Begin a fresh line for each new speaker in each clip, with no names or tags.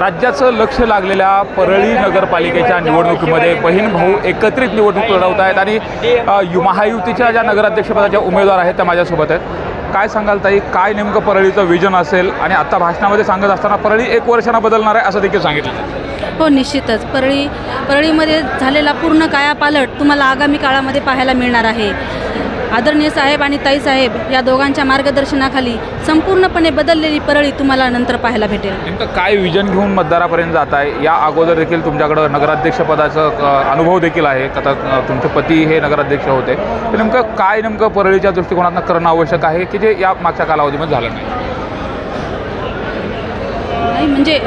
राज्याचं लक्ष लागलेल्या परळी नगरपालिकेच्या निवडणुकीमध्ये बहीण भाऊ एकत्रित निवडणूक लढवत आहेत आणि यु महायुतीच्या ज्या नगराध्यक्षपदाच्या उमेदवार आहेत त्या माझ्यासोबत आहेत. काय सांगाल ताई? काय नेमकं परळीचं विजन असेल? आणि आता भाषणामध्ये सांगत असताना परळी एक वर्षानं बदलणार आहे असं देखील सांगितलं.
हो निश्चितच. परळी परळीमध्ये झालेला पूर्ण कायापालट तुम्हाला आगामी काळामध्ये पाहायला मिळणार आहे. आदरणीय साहेब आणि ताई साहेब या दोघांच्या मार्गदर्शनाखाली संपूर्णपणे बदललेली परळी तुम्हाला नंतर पाहायला भेटेल.
नेमकं काय विजन घेऊन मतदारापर्यंत जात आहे या अगोदर देखील तुमच्याकडं नगराध्यक्षपदाचं अनुभव देखील आहे. आता तुमचे पती हे नगराध्यक्ष होते. तर नेमकं काय नेमकं परळीच्या दृष्टिकोनातून करणं आवश्यक आहे की जे या मागच्या कालावधीमध्ये झालं नाही?
नाही म्हणजे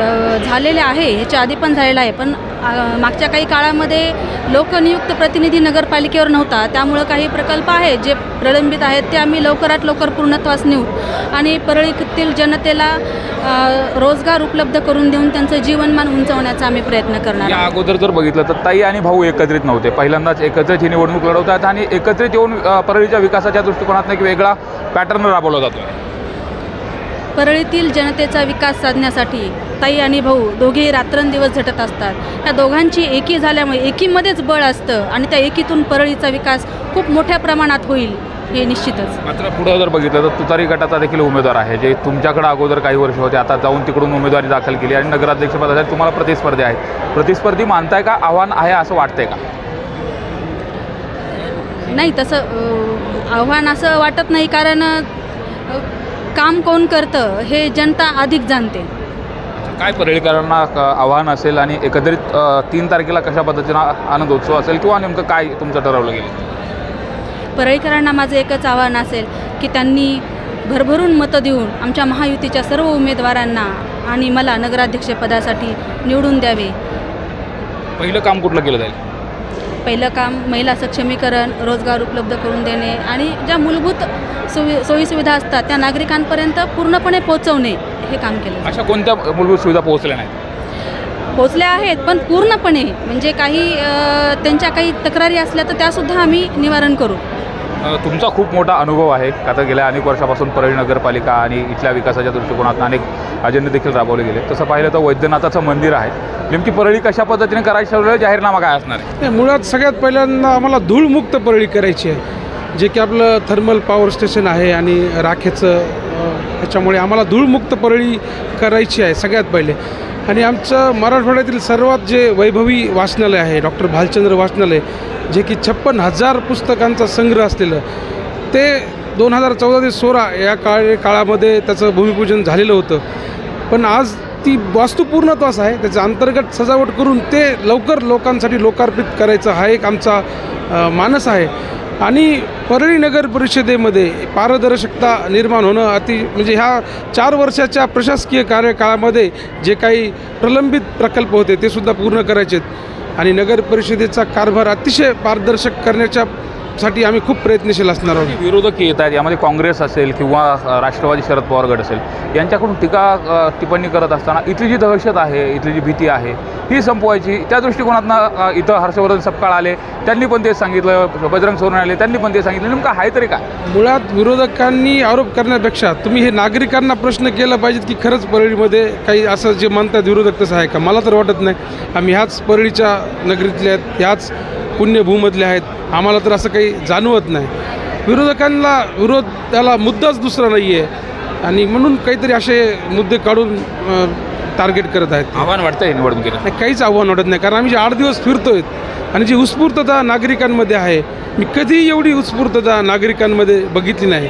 झालेले आहे ह्याच्या आधी पण झालेलं आहे पण मागच्या काही काळामध्ये लोकनियुक्त प्रतिनिधी नगरपालिकेवर नव्हता. त्यामुळं काही प्रकल्प आहेत जे प्रलंबित आहेत ते आम्ही लवकरात लवकर पूर्णत्वास नेऊ. आणि परळीतील जनतेला रोजगार उपलब्ध करून देऊन त्यांचं जीवनमान उंचवण्याचा आम्ही प्रयत्न करणार
या. अगोदर जर बघितलं तर ताई आणि भाऊ एकत्रित नव्हते. पहिल्यांदाच एकत्रित ही निवडणूक लढवतात आणि एकत्रित येऊन परळीच्या विकासाच्या दृष्टिकोनातून एक वेगळा पॅटर्न राबवला जातो
परळीतील जनतेचा विकास साधण्यासाठी ताई आणि भाऊ दोघेही रात्रंदिवस झटत असतात. या दोघांची एकी झाल्यामुळे एकीमध्येच बळ असतं आणि त्या एकीतून परळीचा विकास खूप मोठ्या प्रमाणात होईल हे निश्चितच.
मात्र पुढं जर बघितलं तर तुतारी गटाचा देखील उमेदवार आहे जे तुमच्याकडे अगोदर काही वर्ष होते आता जाऊन तिकडून उमेदवारी दाखल केली आणि नगराध्यक्षपदासाठी तुम्हाला प्रतिस्पर्धी आहेत प्रतिस्पर्धी मानताय का आव्हान आहे असं वाटतंय का?
नाही तसं आव्हान असं वाटत नाही कारण काम कोण करतं हे जनता अधिक जाणते.
काय परळीकरांना आव्हान असेल आणि एकत्रित तीन तारखेला कशा पद्धतीनं आनंदोत्सव असेल किंवा नेमकं काय तुमचं ठरवलं गेलं?
परळीकरांना माझं एकच आव्हान असेल की त्यांनी भरभरून मतं देऊन आमच्या महायुतीच्या सर्व उमेदवारांना आणि मला नगराध्यक्षपदासाठी निवडून द्यावे.
पहिलं काम कुठलं केलं जाईल?
पहिलं काम महिला सक्षमीकरण रोजगार उपलब्ध करून देणे आणि ज्या मूलभूत सोयी सोयीसुविधा असतात त्या नागरिकांपर्यंत पूर्णपणे पोहोचवणे हे काम केलं
अशा कोणत्या मूलभूत सुविधा पोहोचल्या नाहीत?
पोचल्या आहेत पण पूर्णपणे म्हणजे काही त्यांच्या काही तक्रारी असल्या तर त्यासुद्धा आम्ही निवारण करू.
तुमचा खूप मोठा अनुभव आहे आता गेल्या अनेक वर्षापासून परळी नगरपालिका आणि इथल्या विकासाच्या दृष्टिकोनातून अनेक अजेंडे देखील राबवले गेले. तसं पाहिलं तर वैद्यनाथाचं मंदिर आहे. नेमकी परळी कशा पद्धतीने करायची ठरवलं? जाहीरनामा काय असणार आहे?
नाही मुळात सगळ्यात पहिल्यांदा आम्हाला धूळमुक्त परळी करायची आहे. जे की आपलं थर्मल पॉवर स्टेशन आहे आणि राखेचं ह्याच्यामुळे आम्हाला धूळमुक्त परळी करायची आहे सगळ्यात पहिले. आणि आमचं मराठवाड्यातील सर्वात जे वैभवी वाचनालय आहे डॉक्टर भालचंद्र वाचनालय जे की छप्पन हजार पुस्तकांचा संग्रह असलेलं ते दोन हजार चौदा ते सोळा या काळ काळामध्ये त्याचं भूमिपूजन झालेलं होतं. पण आज ती वास्तू पूर्णत्वास आहे. त्याचं अंतर्गत सजावट करून ते लवकर लोकांसाठी लोकार्पित करायचं हा एक आमचा मानस आहे. आणि परळी नगर परिषदेमध्ये पारदर्शकता निर्माण होणं अति म्हणजे ह्या चार वर्षाच्या प्रशासकीय कार्यकाळामध्ये जे काही प्रलंबित प्रकल्प होते ते सुद्धा पूर्ण करायचे आहेत आणि नगर परिषदेचा कारभार अतिशय पारदर्शक करण्याच्या साठी आम्ही खूप प्रयत्नशील असणार आहोत.
विरोधक येत आहेत यामध्ये काँग्रेस असेल किंवा राष्ट्रवादी शरद पवार गट असेल यांच्याकडून टीका टिप्पणी करत असताना इथली जी दहशत आहे इथली जी भीती आहे ही संपवायची. त्या दृष्टिकोनातनं इथं हर्षवर्धन सपकाळ आले त्यांनी पण तेच सांगितलं बजरंग सोनवणे आले त्यांनी पण ते सांगितलं. नेमकं आहे तरी काय?
मुळात विरोधकांनी आरोप करण्यापेक्षा तुम्ही हे नागरिकांना प्रश्न केला पाहिजेत की खरंच परळीमध्ये काही असं जे म्हणतात विरोधक तसं आहे का? मला तर वाटत नाही. आम्ही ह्याच परळीच्या नगरीतल्या आहेत ह्याच पुण्यभूमधले आहेत. आम्हाला तर असं काही जाणवत नाही. विरोधकांना विरोध त्याला मुद्दाच दुसरा नाही आहे आणि म्हणून काहीतरी असे मुद्दे काढून टार्गेट करत आहेत
आव्हान वाटतंय निवडणुकीला.
नाही काहीच आव्हान वाटत नाही. कारण आम्ही जे आठ दिवस फिरतोय आणि जी उत्स्फूर्तता नागरिकांमध्ये आहे मी कधी एवढी उत्स्फूर्तता नागरिकांमध्ये बघितली नाही.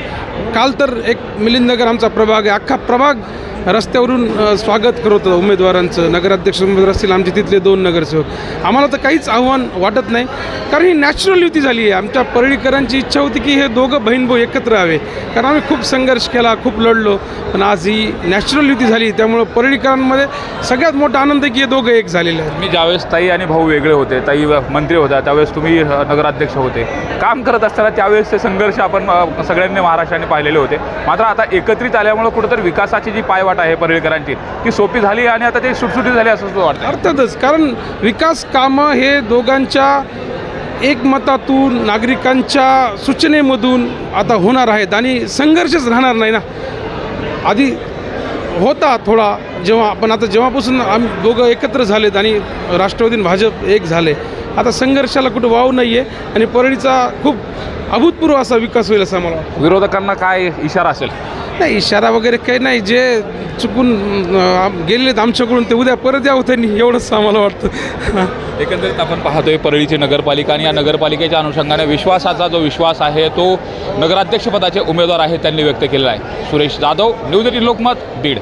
काल तर एक मिलिंदनगर आमचा प्रभाग आहे. अख्खा प्रभाग रस्त्यावरून स्वागत करत होतं उमेदवारांचं. नगराध्यक्ष उमेदवार असतील आमचे तिथले दोन नगरसेवक. आम्हाला तर काहीच आव्हान वाटत नाही कारण ही नॅचरल युती झाली आहे. आमच्या परळीकरांची इच्छा होती की हे दोघं बहीण भाऊ एकत्र यावे. कारण आम्ही खूप संघर्ष केला खूप लढलो पण आज ही नॅचरल युती झाली. त्यामुळं परळीकरांमध्ये सगळ्यात मोठा आनंद आहे की हे दोघं एक झालेले आहेत.
मी ज्यावेळेस ताई आणि भाऊ वेगळे होते ताई मंत्री होत्या त्यावेळेस तुम्ही नगराध्यक्ष होते. काम करत असताना त्यावेळेस ते संघर्ष आपण सगळ्यांनी महाराष्ट्राने पाहिलेले होते. मात्र आता एकत्रित आल्यामुळे कुठंतरी विकासाची जी पायवाट आहे परळीकरांची ती सोपी झाली आणि आता ते सुटसुटी झाली असं वाटतं
अर्थातच कारण विकास कामं हे दोघांच्या एकमतातून नागरिकांच्या सूचनेमधून आता होणार आहेत आणि संघर्षच राहणार नाही ना. आधी होता थोडा जेव्हा पण आता जेव्हापासून आम्ही दोघं एकत्र झालेत आणि राष्ट्रवादी भाजप एक झाले आता संघर्षाला कुठं वाव नाही आहे आणि परळीचा खूप अभूतपूर्व असा विकास होईल असं मला
विरोधकांना काय इशारा असेल?
नाही इशारा वगैरे काही नाही. जे चुकून अं, गेलेत आमच्याकडून ते उद्या परत यावं त्यांनी एवढंच आम्हाला वाटतं.
एकंदरीत आपण पाहतोय परळीची नगरपालिका आणि या नगरपालिकेच्या अनुषंगाने विश्वासाचा जो विश्वास आहे तो नगराध्यक्षपदाचे उमेदवार आहेत त्यांनी व्यक्त केलेला आहे. Suresh Jadhav news eighteen Lokmat Beed.